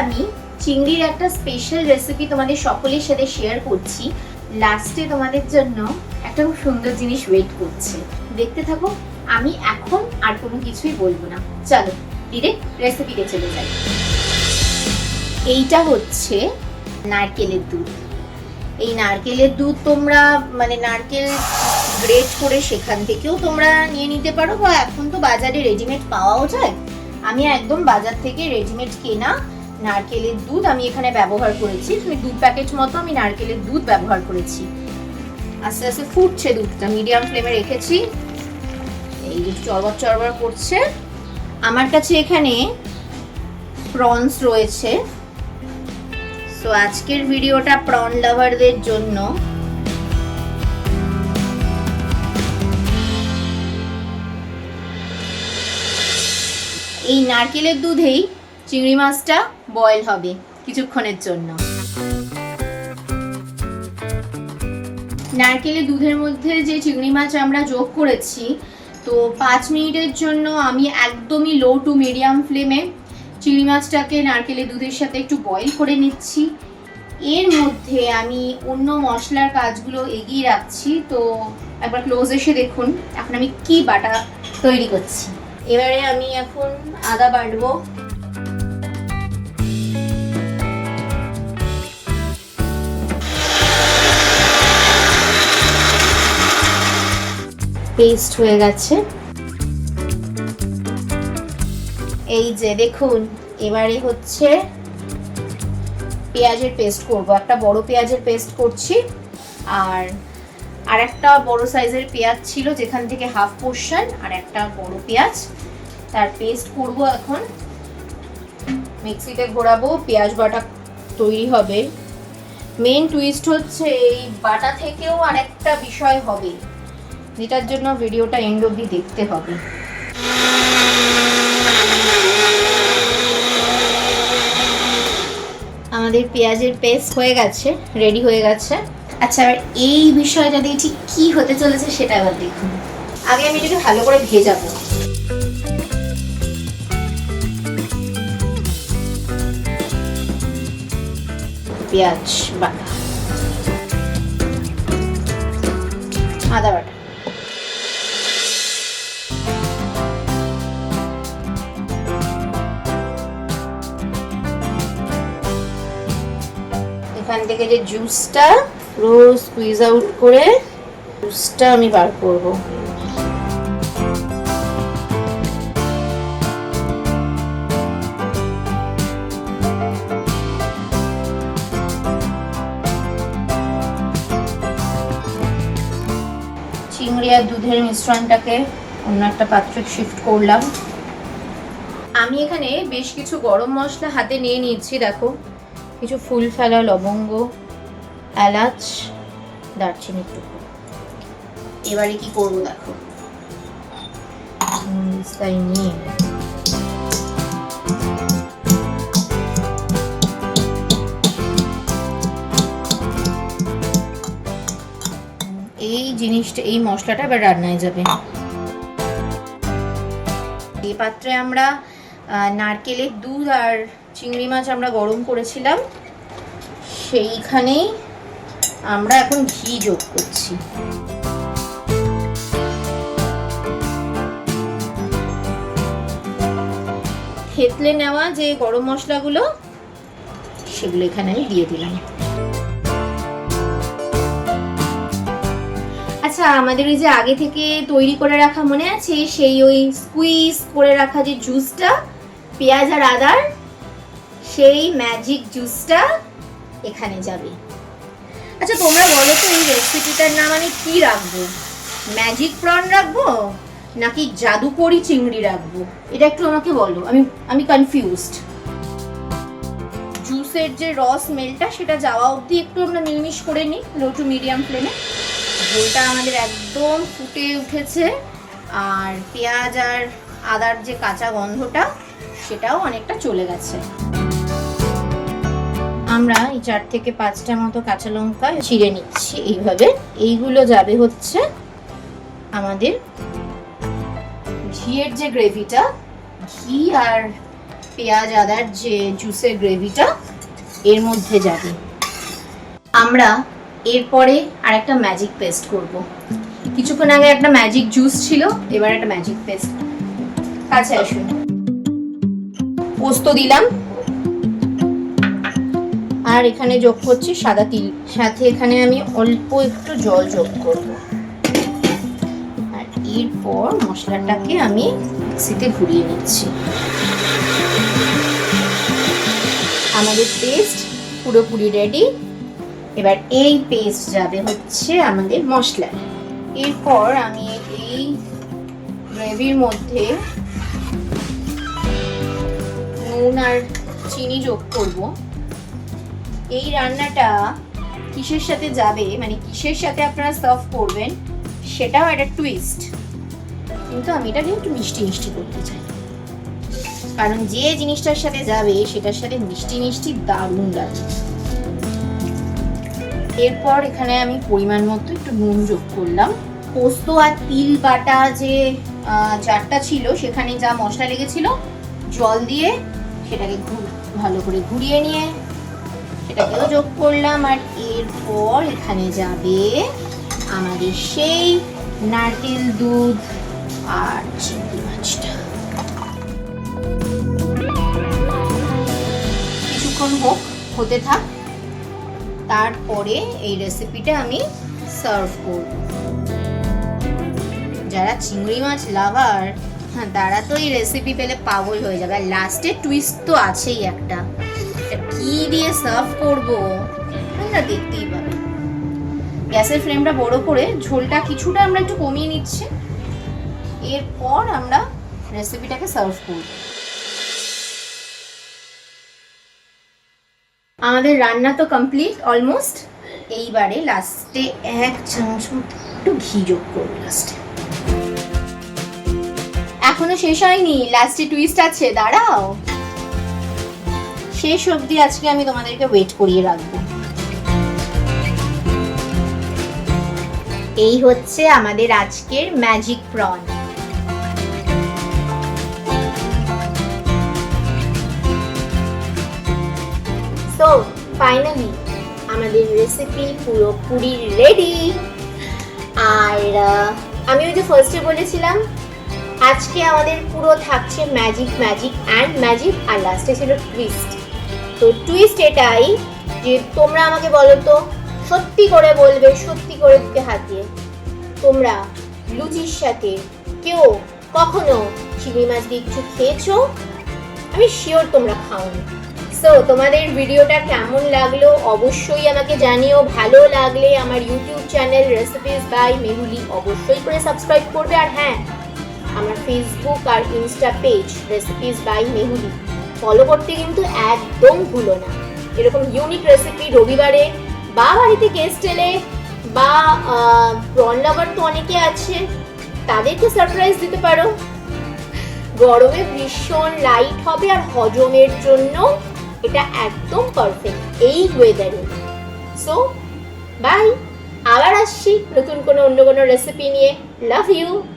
আমি চিংড়ির একটা স্পেশাল রেসিপি তোমাদের সকলের সাথে শেয়ার করছি। লাস্টে তোমাদের জন্য একটা খুব সুন্দর জিনিস ওয়েট করছে। দেখতে থাকো, আমি এখন আর কোনো কিছুই বলব না। চলো ডিরেক্ট রেসিপিতে চলে যাই। এইটা হচ্ছে নারকেলের দুধ। এই নারকেলের দুধ তোমরা মানে নারকেল গ্রেট করে সেখান থেকেও তোমরা নিয়ে নিতে পারো বা এখন তো বাজারে রেডিমেড পাওয়াও যায়। আমি একদম বাজার থেকে রেডিমেড কেনা নারকেলের দুধ আমি এখানে ব্যবহার করেছি। তুমি দু প্যাকেট মতো আমি নারকেলের দুধ ব্যবহার করেছি। আস্তে আস্তে ফুটছে দুধটা। মিডিয়াম ফ্লেমে রেখেছি। এই যে চরবর চরবর করছে। আমার কাছে এখানে প্রনস রয়েছে। সো আজকের ভিডিওটা প্রন লাভারদের জন্য। এই নারকেলের দুধেই চিংড়ি মাছটা বয়েল হবে কিছুক্ষণের জন্য। নারকেলের দুধের মধ্যে যে চিংড়ি মাছ আমরা যোগ করেছি, তো পাঁচ মিনিটের জন্য আমি একদমই লো টু মিডিয়াম ফ্লেমে চিংড়ি মাছটাকে নারকেলের দুধের সাথে একটু বয়েল করে নিচ্ছি। এর মধ্যে আমি অন্য মশলার কাজগুলো এগিয়ে রাখছি, তো একবার ক্লোজ এসে দেখুন। এখন আমি কি বাটা তৈরি করছি। এবারে আমি এখন আদা বাটবো। পেস্ট হয়ে গেছে। এই যে দেখুন, এবারে হচ্ছে পেঁয়াজের পেস্ট করব। একটা বড় পেঁয়াজের পেস্ট করছি, আর আর একটা বড় সাইজের পেঁয়াজ ছিল যেখান থেকে হাফ পোর্শন আর একটা বড় পেঁয়াজ। তার পেস্ট করব এখন। মিক্সিতে ঘোরাবো, পেঁয়াজ বাটা তৈরি হবে। মেন টুইস্ট হচ্ছে এই বাটা থেকেও আরেকটা বিষয় হবে। যেটার জন্য ভিডিওটা এন্ড অবধি দেখতে হবে। আমাদের পেঁয়াজের পেস্ট হয়ে গেছে রেডি হয়ে গেছে। আচ্ছা এবার এই বিষয়টা দিয়ে ঠিক কি হতে চলেছে সেটা এবার দেখুন। আগে আমি এটাকে ভালো করে ভেজাবো। পেঁয়াজ বাটা। আদা বাটা। থেকে যে জুসটা পুরো স্কুইজ আউট করে জুসটা আমি বার করব। চিংড়ি আর দুধের মিশ্রণটাকে অন্য একটা পাত্রে শিফট করলাম। আমি এখানে বেশ কিছু গরম মশলা হাতে নিয়ে নিয়েছি, দেখো। কিছু ফুল ফেলা লবঙ্গ এলাচ দারচিনি টুকরো। এবারে কি করব দেখো? তাই নিয়ে এই জিনিসটা এই মশলাটা এবার রান্নায় যাবে। এই পাত্রে আমরা নারকেলের দুধ আর চিংড়ি মাছ আমরা গরম করেছিলাম। সেইখানেই আমরা এখন ঘি যোগ করছি। থেতলে নেওয়া যে গরম মশলাগুলো, সেগুলো এখানে আমি দিয়ে দিলাম। আচ্ছা আমাদের ওই যে আগে থেকে তৈরি করে রাখা মনে আছে, সেই ওই স্কুইজ করে রাখা যে জুসটা পেঁয়াজ আর আদার, সেই ম্যাজিক জুসটা এখানে যাবে। আচ্ছা তোমরা বলো তো এই রেসিপিটার নাম আমি কি রাখব? ম্যাজিক প্রন রাখব, নাকি জাদুকরি চিংড়ি রাখব? এটা একটু আমাকে বলো, আমি আমি কনফিউজড জুসের যে রস স্মেলটা সেটা যাওয়া অবধি একটু আমরা মিলমিশ করে নিই লো টু মিডিয়াম ফ্লেমে ঝোলটা আমাদের একদম ফুটে উঠেছে, আর পেঁয়াজ আর আদার যে কাঁচা গন্ধটা সেটাও অনেকটা চলে গেছে। আমরা এই চার থেকে পাঁচটা মতো কাঁচা লঙ্কা চিড়ে নিচ্ছি এইভাবে। এইগুলো যাবে হচ্ছে আমাদের ঘিয়ের যে গ্রেভিটা, ঘি আর পেঁয়াজ, আদার যে জুসের গ্রেভিটা, এর মধ্যে যাবে। আমরা এরপরে আর একটা ম্যাজিক পেস্ট করব। কিছুক্ষণ আগে একটা ম্যাজিক জুস ছিল, এবার একটা ম্যাজিক পেস্ট কাছে আসুন। পোস্ত দিলাম। আর এখানে যোগ করছি সাদা তিল। সাথে এখানে আমি অল্প একটু জল যোগ করব। আর এরপর মশলাটাকে আমি মিক্সিতে ঘুরিয়ে নিচ্ছি। আমাদের পেস্ট পুরোপুরি রেডি এবার এই পেস্ট যাবে হচ্ছে আমাদের মশলা এরপর আমি এই গ্রেভির মধ্যে নুন আর চিনি যোগ করব। এই রান্নাটা কিসের সাথে যাবে? মানে কিসের সাথে আপনারা সার্ভ করবেন, সেটাও একটা টুইস্ট কিন্তু আমি এটাকে একটু মিষ্টি মিষ্টি করতে চাই। কারণ যে জিনিসটার সাথে যাবে, সেটার সাথে মিষ্টি মিষ্টি দারুণ লাগে এরপর এখানে আমি পরিমাণ মতো একটু নুন যোগ করলাম। পোস্ত আর তিল বাটা যে জারটা ছিল, সেখানে যা মশলা লেগেছিল, জল দিয়ে সেটাকে ভালো করে ঘুরিয়ে নিয়ে সেটাকেও যোগ করলাম আর এরপর এখানে যাবে আমাদের সেই নারকেল দুধ আর চিংড়ি মাছটা। কিছুক্ষণ হোক, হতে থাক, তারপরে এই রেসিপিটা আমি সার্ভ করব। যারা চিংড়ি মাছ লাভার হ্যাঁ তারা তো, এই রেসিপি পেলে পাগল হয়ে যাবে। আর লাস্টে টুইস্ট তো আছেই একটা। কি দিয়ে সার্ভ করব? আমরা দেখতেই পাবে। গ্যাসের ফ্লেমটা বড় করে ঝোলটা কিছুটা আমরা একটু কমিয়ে নিচ্ছি। এরপর আমরা রেসিপিটাকে সার্ভ করব। আমাদের রান্না তো কমপ্লিট অলমোস্ট এইবারে লাস্টে এক চামচ একটু ঘি যোগ করব লাস্টে এখনও শেষ হয়নি। লাস্টে টুইস্ট আছে, দাঁড়াও। শেষ অবধি আজকে আমি তোমাদেরকে ওয়েট করিয়ে রাখব। এই হচ্ছে আমাদের আজকের ম্যাজিক প্রন সো ফাইনালি আমাদের রেসিপি পুরোপুরি রেডি আর আমি ওই যে ফার্স্টে বলেছিলাম আজকে আমাদের পুরো থাকছে ম্যাজিক ম্যাজিক অ্যান্ড ম্যাজিক আর লাস্টে ছিল টুইস্ট তো টুইস্ট এটাই যে তোমরা আমাকে বলো তো, সত্যি করে বলবে, সত্যি করে দিতে হাত দিয়ে। তোমরা লুচির সাথে কেউ কখনো চিংড়ি মাছ দিয়ে কিছু খেয়েছো? আমি শিওর তোমরা খাওনি। সো তোমাদের ভিডিওটা কেমন লাগল অবশ্যই আমাকে জানিও। ভালো লাগলে আমার YouTube channel recipes by Mehuli অবশ্যই করে সাবস্ক্রাইব করবে। আর হ্যাঁ আমার Facebook R insta page recipes by Mehuli follow করতে কিন্তু একদম ভুলো না। এরকম ইউনিক রেসিপি রবিবারে বা বাড়িতে গেস্ট এলে বা প্রন লাভার তো অনেকে আছে, তাদেরকে সারপ্রাইজ দিতে পারো। গরমে ভীষণ লাইট হবে আর হজমের জন্য এটা একদম পারফেক্ট এই ওয়েদারে সো বাই আবার আসছি নতুন কোনো অন্য কোনো রেসিপি নিয়ে। Love you